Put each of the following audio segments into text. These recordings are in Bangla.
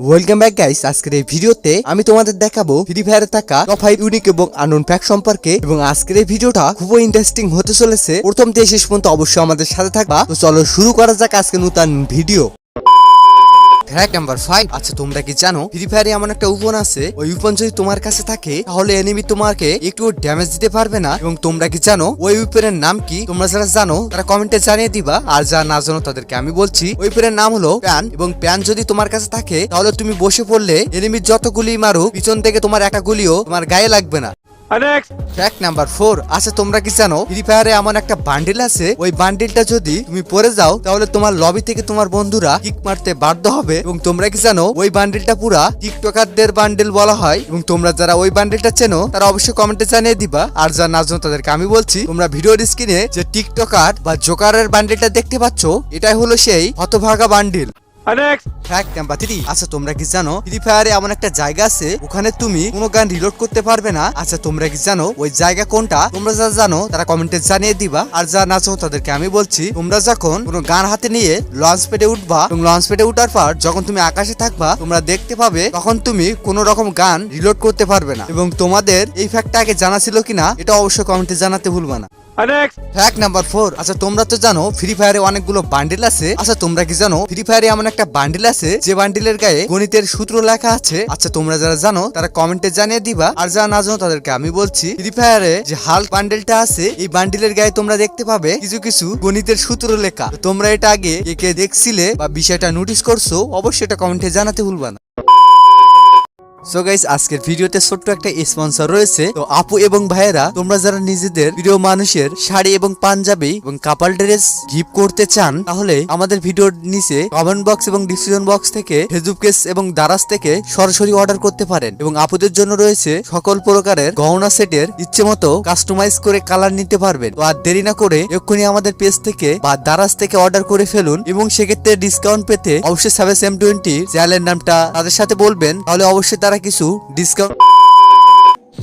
ওয়েলকাম ব্যাক গাইস আজকের এই ভিডিওতে আমি তোমাদের দেখাবো ফ্রি ফায়ারে থাকা টপ ফাইভ ইউনিক এবং আননোন প্যাক সম্পর্কে। এবং আজকের এই ভিডিওটা খুবই ইন্টারেস্টিং হতে চলেছে। প্রথম থেকে শেষ পর্যন্ত অবশ্যই আমাদের সাথে থাকবা। তো চলো শুরু করা যাক আজকে নতুন ভিডিও ফ্যাক্ট নাম্বার ফাইভ আচ্ছা তোমরা কি জানো ফ্রি ফায়ারে এমন একটা উপন আছে? ওই উপন যদি তোমার কাছে থাকে, তাহলে এনিমি তোমাকে একটু ড্যামেজ দিতে পারবে না। এবং তোমরা কি জানো, ওই উইপেনের নাম কি? তোমরা যারা জানো, তারা কমেন্টে জানিয়ে দিবা। আর যারা না জানো, তাদেরকে আমি বলছি উইপেনের নাম হলো প্যান এবং প্যান যদি তোমার কাছে থাকে, তাহলে তুমি বসে পড়লে এনিমির যত গুলি মারো পিছন থেকে তোমার একটা গুলিও তোমার গায়ে লাগবে না। ফ্যাক্ট নাম্বার ফোর আচ্ছা তোমরা কি জানো? ফ্রি ফায়ারে এমন একটা বান্ডিল আছে। ওই বান্ডিলটা যদি তুমি পরে যাও, তাহলে তোমার লবি থেকে তোমার বন্ধুরা কিক মারতে বাধ্য হবে। এবং তোমরা কি জানো, ওই বান্ডিলটা পুরা টিকটকারদের বান্ডিল বলা হয়। এবং তোমরা যারা ওই বান্ডিলটা চেনো, তারা অবশ্যই কমেন্টে জানিয়ে দিবা। আর যারা না জানো, তাদেরকে আমি বলছি, তোমরা ভিডিওর স্ক্রিনে যে টিকটকার বা জোকারের বান্ডিলটা দেখতে পাচ্ছ, এটাই হলো সেই হতভাগা বান্ডিল আচ্ছা তোমরা ফ্রি ফায়ারে এমন একটা জায়গা আছে, ওখানে তুমি গান করতে পারবে না। আচ্ছা তোমরা কি জানো, ওই জায়গা কোনটা? তোমরা জানো, তারা জানিয়ে দিবা। আর তাদেরকে আমি বলছি, তোমরা যখন গান হাতে নিয়ে লঞ্চ এবং লঞ্চ উঠার পর যখন তুমি আকাশে থাকবা, তোমরা দেখতে পাবে, তখন তুমি কোনো রকম গান রিলোড করতে পারবে না। এবং তোমাদের এই ফ্যাক্টটা আগে জানা ছিল কিনা, এটা অবশ্যই কমেন্টে জানাতে ভুলবা না। আচ্ছা তোমরা আচ্ছা এমন একটা বান্ডিল আছে, যে বান্ডিলের গায়ে গণিতের সূত্র লেখা আছে? আচ্ছা তোমরা যারা জানো, তারা কমেন্টে জানিয়ে দিবা। আর যারা না জানো, তাদেরকে আমি বলছি ফ্রি ফায়ারে যে হাল বান্ডিলটা আছে, এই বান্ডিলের গায়ে তোমরা দেখতে পাবে কিছু কিছু গণিতের সূত্র লেখা। তোমরা এটা আগে কে কে দেখছিলে বা বিষয়টা নোটিস করছ, অবশ্যই এটা কমেন্টে জানাতে ভুলবা না। সো গাইস আজকের ভিডিওতে ছোট্ট একটা স্পন্সর রয়েছে। তো আপু এবং ভাইয়েরা, তোমরা যারা নিজেদের প্রিয় মানুষের শাড়ি এবং পাঞ্জাবি এবং কাপাল ড্রেস গিফট করতে চান, তাহলে আমাদের ভিডিওর নিচে কমেন্ট বক্স এবং ডিসক্রিপশন বক্স থেকে ফেসবুক এবং দারাজ থেকে সরাসরি অর্ডার করতে পারেন। এবং আপুদের জন্য রয়েছে সকল প্রকারের গহনা সেটের ইচ্ছে মতো কাস্টমাইজ করে কালার নিতে পারবেন। তো আর দেরি না করে এক্ষুনি আমাদের পেজ থেকে বা দারাজ থেকে অর্ডার করে ফেলুন এবং সেক্ষেত্রে ডিসকাউন্ট পেতে অবশ্যই সেভেন এম টোয়েন্টি চ্যানেলের নামটা তাদের সাথে বলবেন। তাহলে অবশ্যই তারা কিছু ডিসকাউন্ট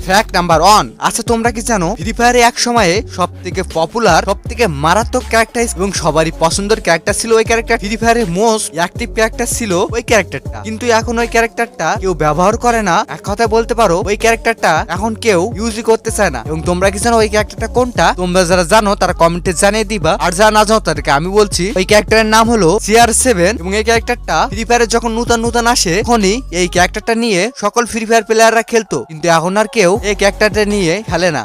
ফ্যাক্ট নাম্বার ওয়ান আচ্ছা তোমরা কি জানো ফ্রি ফায়ারে এক সময়ে সব থেকে পপুলার সব থেকে মারাত্মক ক্যারেক্টার এবং সবারই পছন্দের ক্যারেক্টার ছিল ওই ক্যারেক্টার ফ্রি ফায়ারে মোস্ট অ্যাক্টিভ ক্যারেক্টার ছিল ওই ক্যারেক্টারটা কিন্তু এখন ওই ক্যারেক্টারটা কেউ ব্যবহার করে না। এক কথায় বলতে পারো, ওই ক্যারেক্টারটা এখন কেউ ইউজই করতে চায় না। এবং তোমরা কি জানো, ওই ক্যারেক্টারটা কোনটা? তোমরা যারা জানো, তারা কমেন্টে জানিয়ে দিবা। আর যারা না জানো, তাদেরকে আমি বলছি, ওই ক্যারেক্টারের নাম হলো সিআর সেভেন এবং এই ক্যারেক্টারটা ফ্রি ফায়ারে যখন নতুন নতুন আসে, তখনই এই ক্যারেক্টারটা নিয়ে সকল ফ্রি ফায়ার প্লেয়াররা খেলতো। কিন্তু এখন আর কেউ এই ক্যারেক্টারটা নিয়ে খেলে না।